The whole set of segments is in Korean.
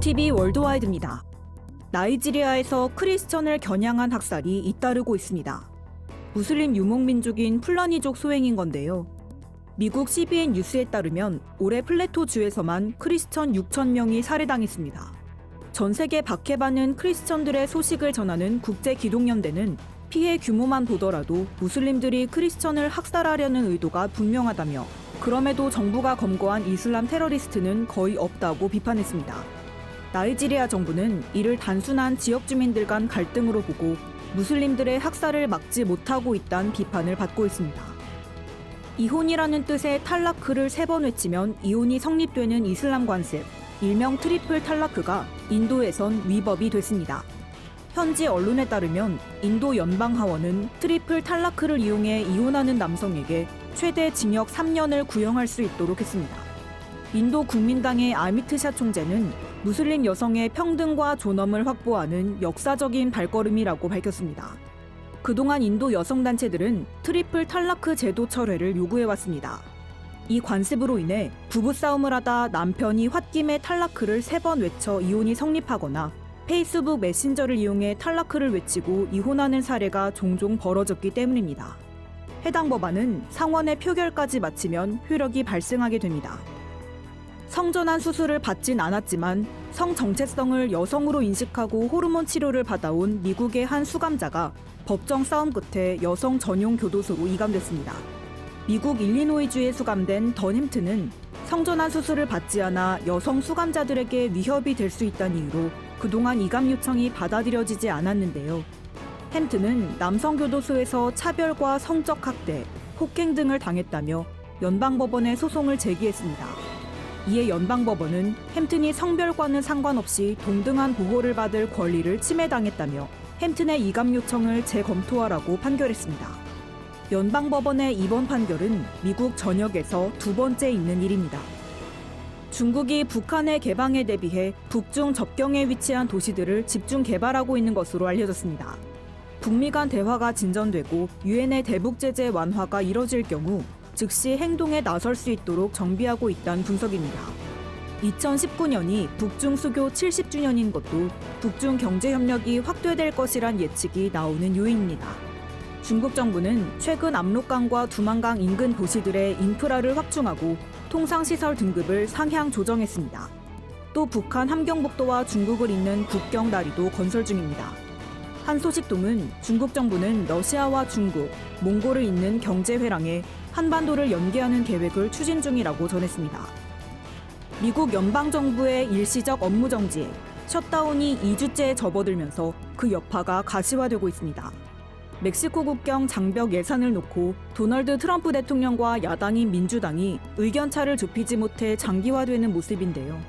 구티비 월드와이드입니다. 나이지리아에서 크리스천을 겨냥한 학살이 잇따르고 있습니다. 무슬림 유목민족인 플라니족 소행인 건데요. 미국 CBN 뉴스에 따르면 올해 플레토 주에서만 크리스천 6천 명이 살해당했습니다. 전 세계 박해받는 크리스천들의 소식을 전하는 국제 기독연대는 피해 규모만 보더라도 무슬림들이 크리스천을 학살하려는 의도가 분명하다며 그럼에도 정부가 검거한 이슬람 테러리스트는 거의 없다고 비판했습니다. 나이지리아 정부는 이를 단순한 지역 주민들 간 갈등으로 보고 무슬림들의 학살을 막지 못하고 있다는 비판을 받고 있습니다. 이혼이라는 뜻의 탈라크를 세 번 외치면 이혼이 성립되는 이슬람 관습, 일명 트리플 탈라크가 인도에선 위법이 됐습니다. 현지 언론에 따르면 인도 연방 하원은 트리플 탈라크를 이용해 이혼하는 남성에게 최대 징역 3년을 구형할 수 있도록 했습니다. 인도 국민당의 아미트샤 총재는 무슬림 여성의 평등과 존엄을 확보하는 역사적인 발걸음이라고 밝혔습니다. 그동안 인도 여성단체들은 트리플 탈라크 제도 철회를 요구해왔습니다. 이 관습으로 인해 부부싸움을 하다 남편이 홧김에 탈라크를 세 번 외쳐 이혼이 성립하거나 페이스북 메신저를 이용해 탈라크를 외치고 이혼하는 사례가 종종 벌어졌기 때문입니다. 해당 법안은 상원의 표결까지 마치면 효력이 발생하게 됩니다. 성전환 수술을 받진 않았지만 성 정체성을 여성으로 인식하고 호르몬 치료를 받아온 미국의 한 수감자가 법정 싸움 끝에 여성 전용 교도소로 이감됐습니다. 미국 일리노이주에 수감된 던 햄튼은 성전환 수술을 받지 않아 여성 수감자들에게 위협이 될 수 있다는 이유로 그동안 이감 요청이 받아들여지지 않았는데요. 햄튼은 남성 교도소에서 차별과 성적 학대, 폭행 등을 당했다며 연방법원에 소송을 제기했습니다. 이에 연방법원은 햄튼이 성별과는 상관없이 동등한 보호를 받을 권리를 침해당했다며 햄튼의 이감 요청을 재검토하라고 판결했습니다. 연방법원의 이번 판결은 미국 전역에서 두 번째 있는 일입니다. 중국이 북한의 개방에 대비해 북중 접경에 위치한 도시들을 집중 개발하고 있는 것으로 알려졌습니다. 북미 간 대화가 진전되고 유엔의 대북 제재 완화가 이뤄질 경우 즉시 행동에 나설 수 있도록 정비하고 있다는 분석입니다. 2019년이 북중 수교 70주년인 것도 북중 경제 협력이 확대될 것이란 예측이 나오는 요인입니다. 중국 정부는 최근 압록강과 두만강 인근 도시들의 인프라를 확충하고 통상시설 등급을 상향 조정했습니다. 또 북한 함경북도와 중국을 잇는 국경 다리도 건설 중입니다. 한 소식통은 중국 정부는 러시아와 중국, 몽골을 잇는 경제 회랑에 한반도를 연계하는 계획을 추진 중이라고 전했습니다. 미국 연방정부의 일시적 업무 정지, 셧다운이 2주째 접어들면서 그 여파가 가시화되고 있습니다. 멕시코 국경 장벽 예산을 놓고 도널드 트럼프 대통령과 야당인 민주당이 의견차를 좁히지 못해 장기화되는 모습인데요.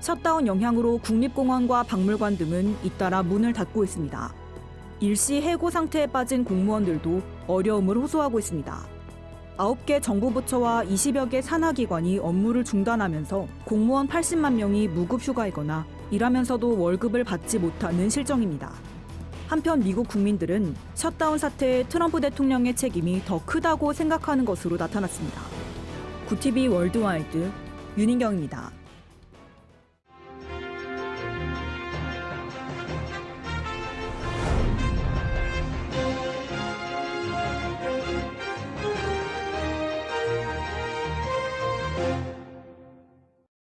셧다운 영향으로 국립공원과 박물관 등은 잇따라 문을 닫고 있습니다. 일시 해고 상태에 빠진 공무원들도 어려움을 호소하고 있습니다. 9개 정부 부처와 20여 개 산하기관이 업무를 중단하면서 공무원 80만 명이 무급 휴가이거나 일하면서도 월급을 받지 못하는 실정입니다. 한편 미국 국민들은 셧다운 사태에 트럼프 대통령의 책임이 더 크다고 생각하는 것으로 나타났습니다. 구티비 월드와이드 윤인경입니다.